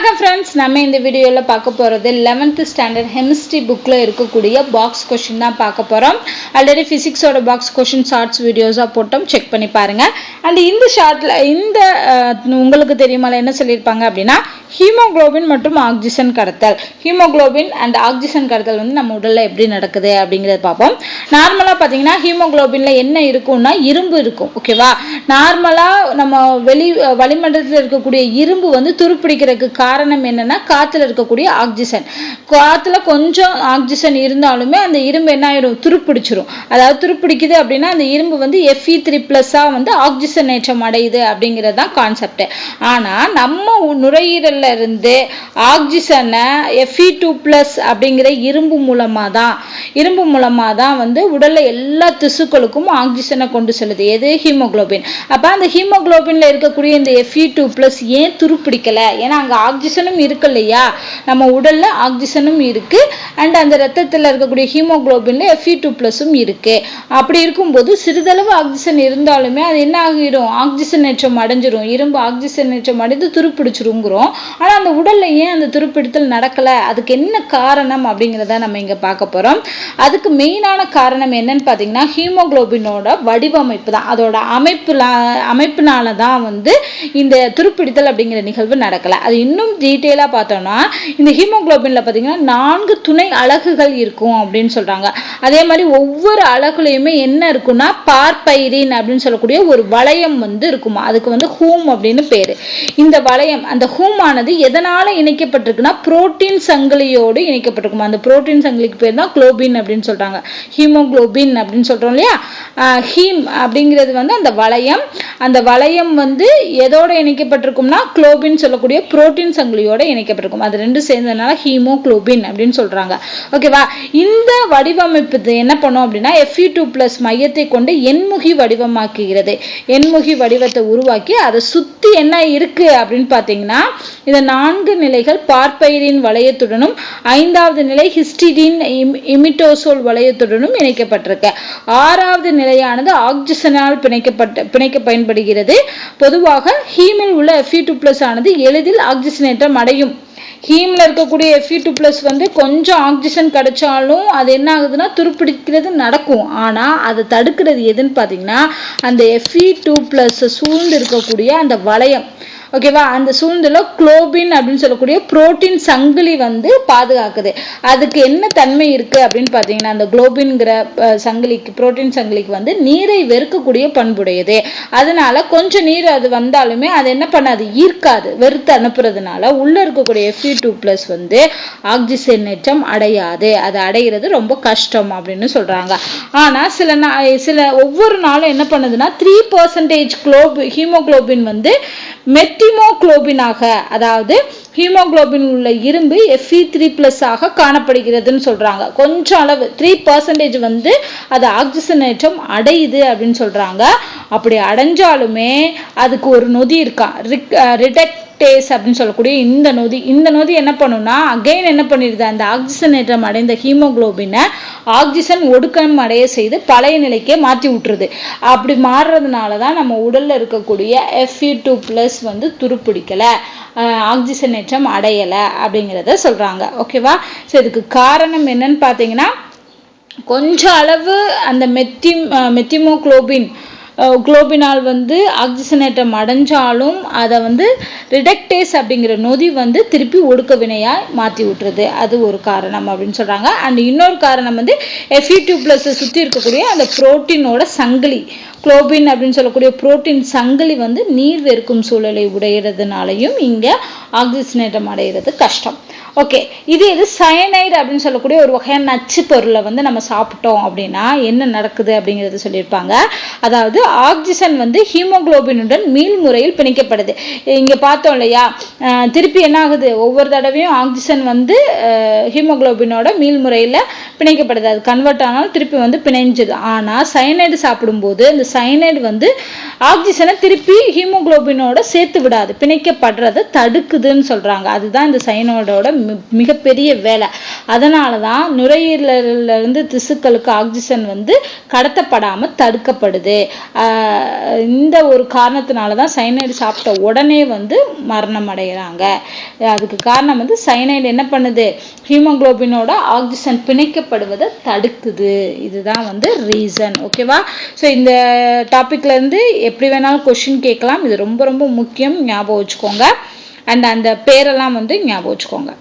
வணக்கம் ஃப்ரெண்ட்ஸ் நம்ம இந்த வீடியோவில் பார்க்க போகிறது லெவன்த்து ஸ்டாண்டர்ட் ஹெமிஸ்ட்ரி புக்கில் இருக்கக்கூடிய பாக்ஸ் கொஷின் தான் பார்க்க போகிறோம் ஆல்ரெடி ஃபிசிக்ஸோட பாக்ஸ் கொஷின் ஷார்ட்ஸ் வீடியோஸாக போட்டோம். செக் பண்ணி பாருங்கள் அண்ட் இந்த ஷார்ட்டில் இந்த உங்களுக்கு தெரியுமால என்ன சொல்லியிருப்பாங்க அப்படின்னா ஹீமோகுளோபின் மற்றும் ஆக்சிஜன் கடத்தல். ஹீமோகுளோபின் அண்ட் ஆக்சிஜன் கடத்தல் வந்து நம்ம உடலில் எப்படி நடக்குது அப்படிங்கிறத பார்ப்போம். நார்மலாக பார்த்தீங்கன்னா ஹீமோக்ளோபினில் என்ன இருக்கும்னா இரும்பு இருக்கும் ஓகேவா நார்மலாக நம்ம வெளி வளிமண்டலத்தில் இருக்கக்கூடிய இரும்பு வந்து துருப்பிடிக்கிறதுக்கு காரணம் என்னென்னா காற்றுல இருக்கக்கூடிய ஆக்சிஜன். காற்றுல கொஞ்சம் ஆக்சிஜன் இருந்தாலுமே அந்த இரும்பு என்ன ஆயிடும் துருப்பிடிச்சிரும். அதாவது துருப்பிடிக்குது அப்படின்னா அந்த இரும்பு வந்து எஃப்இ த்ரீ ப்ளஸ்ஸாக வந்து ஆக்சிஜனேற்றம் அடையுது அப்படிங்கிறது தான் கான்செப்ட் ஆனால் நம்ம நுரையீரல் நுரையீரல்ல இருந்து ஆக்சிஜனை எஃப்இ டூ ப்ளஸ் அப்படிங்கிற இரும்பு மூலமா தான் இரும்பு மூலமா தான் வந்து உடலில் எல்லா திசுக்களுக்கும் ஆக்சிஜனை கொண்டு செல்லுது. எது? ஹீமோகுளோபின். அப்போ அந்த ஹீமோகுளோபின்ல இருக்கக்கூடிய இந்த எஃப்இ டூ ப்ளஸ் ஏன் துருப்பிடிக்கலை? ஏன்னா அங்கே ஆக்சிஜனும் இருக்கு இல்லையா நம்ம உடலில் ஆக்சிஜனும் இருக்கு. அண்ட் அந்த ரத்தத்தில் இருக்கக்கூடிய ஹீமோகுளோபின்ல எஃப்இ டூ ப்ளஸும் இருக்குது அப்படி இருக்கும்போது சிறிதளவு ஆக்சிஜன் இருந்தாலுமே அது என்ன ஆகிடும்? ஆக்சிஜனேற்றம் அடைஞ்சிரும். இரும்பு ஆக்சிஜனேற்றம் அடைந்து துருப்பிடிச்சிருங்கிறோம். ஆனா அந்த உடல்ல ஏன் அந்த துருப்பிடித்தல் நடக்கல? அதுக்கு என்ன காரணம் அப்படிங்கிறத நம்ம இங்க பார்க்க போறோம். அதுக்கு மெயினான காரணம் என்னன்னு பார்த்தீங்கன்னா ஹீமோகுளோபினோட வடிவமைப்பு தான். அதோட அமைப்புல அமைப்பினால தான் வந்து இந்த துருப்பிடித்தல் அப்படிங்கிற நிகழ்வு நடக்கல. அது இன்னும் டீட்டெயிலாக பார்த்தோம்னா இந்த ஹீமோகுளோபின்ல பார்த்தீங்கன்னா நான்கு துணை அலகுகள் இருக்கும் அப்படின்னு சொல்றாங்க. அதே மாதிரி ஒவ்வொரு அலகுலையுமே என்ன இருக்குன்னா பார்பைரின் அப்படின்னு சொல்லக்கூடிய ஒரு வளையம் வந்து இருக்குமா? அதுக்கு வந்து ஹூம் அப்படின்னு பேரு. இந்த வளையம் அந்த ஹூம் ஆனது எதனால் இணைக்கப்பட்டிருக்குன்னா புரோட்டீன் சங்கிலியோடு இணைக்கப்பட்டிருக்குமா? அந்த புரோட்டீன் சங்கிலிக்கு பேர் தான் குளோபின் அப்படின்னு சொல்கிறாங்க ஹீமோகுளோபின் அப்படின்னு சொல்கிறோம் இல்லையா? ஹீம் அப்படிங்கிறது வந்து அந்த வளையம். அந்த வளையம் வந்து எதோட இணைக்கப்பட்டிருக்கும்னா குளோபின் சொல்லக்கூடிய புரோட்டீன் சங்கிலியோட இணைக்கப்பட்டிருக்கும். அது ரெண்டும் சேர்ந்ததுனால ஹீமோகுளோபின் அப்படின்னு சொல்கிறாங்க ஓகேவா? இந்த வடிவமைப்பு என்ன பண்ணும் அப்படின்னா எஃப்இ டூ பிளஸ் மையத்தை கொண்டு எண்முகி வடிவமாக்குகிறது. எண்முகி வடிவத்தை உருவாக்கி அதை சுற்றி என்ன இருக்குது அப்படின்னு பார்த்தீங்கன்னா இந்த நான்கு நிலைகள் பார்ப்பயிரின் வளையத்துடனும் ஐந்தாவது நிலை ஹிஸ்டிடின் இமிட்டோசோல் வளையத்துடனும் இணைக்கப்பட்டிருக்கு. ஆறாவது நிலையானது ஆக்சிஜனால் பிணைக்கப்பட்ட பிணைக்க பயன்படுகிறது. பொதுவாக ஹீமில் உள்ள எஃப்இ டூ பிளஸ் ஆனது எளிதில் ஆக்சிஜனேற்றம் அடையும். ஹீமில் இருக்கக்கூடிய எஃப்இ டூ ப்ளஸ் வந்து கொஞ்சம் ஆக்சிஜன் கிடைச்சாலும் அது என்ன ஆகுதுன்னா துருப்பிடிக்கிறது நடக்கும். ஆனா அதை தடுக்கிறது எதுன்னு பார்த்தீங்கன்னா அந்த எஃப்இ டூ ப்ளஸ் சூழ்ந்து இருக்கக்கூடிய அந்த வளையம். ஓகேவா? அந்த சூழ்ந்துல குளோபின் அப்படின்னு சொல்லக்கூடிய புரோட்டீன் சங்கிலி வந்து பாதுகாக்குது. அதுக்கு என்ன தன்மை இருக்கு அப்படின்னு பார்த்தீங்கன்னா அந்த குளோபின்ங்கிற சங்கிலிக்கு புரோட்டீன் சங்கிலிக்கு வந்து நீரை வெறுக்கக்கூடிய பண்புடையது. அதனால கொஞ்சம் நீர் அது வந்தாலுமே அது என்ன பண்ணாது? ஈர்க்காது. வெறுத்து அனுப்புறதுனால உள்ளே இருக்கக்கூடிய எஃப்இ டூ ப்ளஸ் வந்து ஆக்சிஜனேற்றம் அடையாது. அது அடைகிறது ரொம்ப கஷ்டம் அப்படின்னு சொல்கிறாங்க ஆனால் சில நா சில ஒவ்வொரு நாளும் என்ன பண்ணுதுன்னா த்ரீ பர்சன்டேஜ் குளோபி ஹீமோகுளோபின் வந்து மெத்திமோகுளோபினாக அதாவது ஹீமோகுளோபின் உள்ள இரும்பு எஃப்இ த்ரீ ப்ளஸ் ஆக காணப்படுகிறதுன்னு சொல்றாங்க. கொஞ்சம் அளவு த்ரீ பர்சன்டேஜ் வந்து அது ஆக்சிஜனேற்றம் அடையுது அப்படின்னு சொல்றாங்க. அப்படி அடைஞ்சாலுமே அதுக்கு ஒரு நொதி இருக்கா? ரிடக்டேஸ் அப்படின்னு சொல்லக்கூடிய இந்த நொதி இந்த நொதி என்ன பண்ணும்னா அகைன் என்ன பண்ணிடுது அந்த ஆக்சிஜனேற்றம் அடைந்த ஹீமோகுளோபினை ஆக்சிஜன் ஒடுக்கம் அடைய செய்து பழைய நிலைக்கே மாற்றி விட்டுருது. அப்படி மாறுறதுனால தான் நம்ம உடலில் இருக்கக்கூடிய எஃப்இ டூ ப்ளஸ் வந்து துருப்பிடிக்கலை ஆக்சிஜனேற்றம் அடையலை அப்படிங்கிறத சொல்கிறாங்க ஓகேவா ஸோ இதுக்கு காரணம் என்னன்னு பார்த்தீங்கன்னா கொஞ்சம் அளவு அந்த மெத்தி மெத்திமோகுளோபின் குளோபினால் வந்து ஆக்சிஜனேற்றம் அடைஞ்சாலும் அதை வந்து ரிடக்டேஸ் அப்படிங்கிற நொதி வந்து திருப்பி ஒடுக்க வினையாக மாற்றி விட்டுறது அது ஒரு காரணம் அப்படின்னு சொல்கிறாங்க அண்ட் இன்னொரு காரணம் வந்து எஃப்இ டூ ப்ளஸை சுற்றி இருக்கக்கூடிய அந்த புரோட்டீனோட சங்கிலி. குளோபின் அப்படின்னு சொல்லக்கூடிய புரோட்டீன் சங்கிலி வந்து நீர் வெறுக்கும் சூழலை உடையிறதுனாலையும் இங்கே ஆக்சிஜனேற்றம் அடைகிறது கஷ்டம். ஓகே இது இது சயனைடு அப்படின்னு சொல்லக்கூடிய ஒரு வகையான நச்சு பொருளை வந்து நம்ம சாப்பிட்டோம் அப்படின்னா என்ன நடக்குது அப்படிங்கிறது சொல்லியிருப்பாங்க. அதாவது ஆக்சிஜன் வந்து ஹீமோகுளோபினுடன் மீள் முறையில் பிணைக்கப்படுது. இங்கே பார்த்தோம் இல்லையா? திருப்பி என்ன ஆகுது? ஒவ்வொரு தடவையும் ஆக்சிஜன் வந்து ஹீமோகுளோபினோட மீள் முறையில் பிணைக்கப்படுது. அது கன்வெர்ட் ஆனாலும் திருப்பி வந்து பிணைஞ்சுது. ஆனால் சயனைடு சாப்பிடும்போது அந்த சயனைடு வந்து ஆக்சிஜனை திருப்பி ஹீமோக்ளோபினோட சேர்த்து விடாது. பிணைக்கப்படுறதை தடுக்குதுன்னு சொல்கிறாங்க அதுதான் இந்த சயனைடோட மிகப்பெரிய வேலை. அதனால தான் நுரையீரலிருந்து திசுக்களுக்கு ஆக்சிஜன் வந்து கடத்தப்படாமல் தடுக்கப்படுது. இந்த ஒரு காரணத்தினால தான் சைனைடு சாப்பிட்ட உடனே வந்து மரணம் அடைகிறாங்க. அதுக்கு காரணம் வந்து சைனைடு என்ன பண்ணுது? ஹீமோக்ளோபினோட ஆக்சிஜன் பிணைக்க ஏற்படுவதை தடுக்குது. இதுதான் வந்து ரீசன் ஓகேவா ஸோ இந்த டாப்பிக்லேருந்து எப்படி வேணாலும் கொஷின் கேட்கலாம். இது ரொம்ப ரொம்ப முக்கியம். ஞாபகம் வச்சுக்கோங்க. அண்ட் அந்த பேரெல்லாம் வந்து ஞாபகம் வச்சுக்கோங்க.